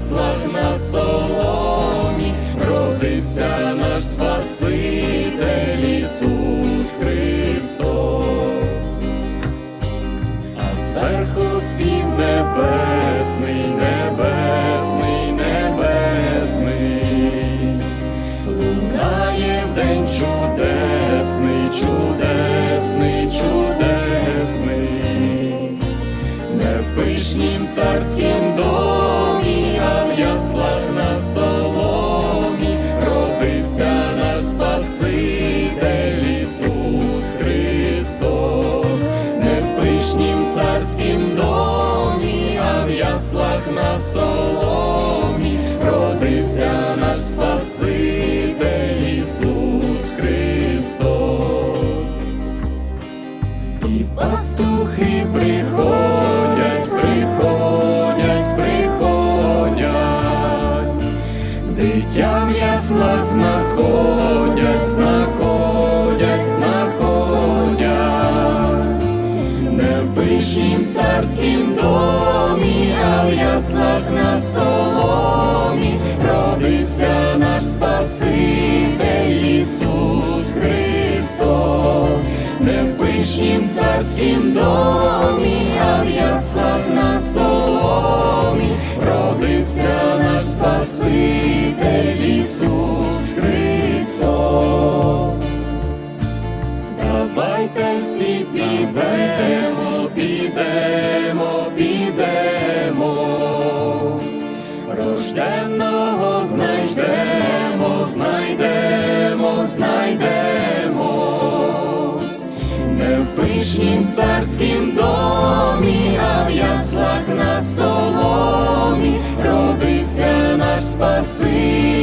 а яслах на соломі родився наш Спаситель Ісус Христос. А зверху спів небесний, небесний, пастухи приходять, приходять, приходять, дитя в яслах знаходять, знаходять, знаходять, не в пишнім царськім домі, а в яслах на соломі царськім домі, а в яслах на соломі родився наш Спаситель Ісус Христос. Давайте всі підемо, підемо, підемо, рожденного знайдемо, знайдемо, знайдемо, пишнім царськім домі, а в яслах на соломі родився наш Спаситель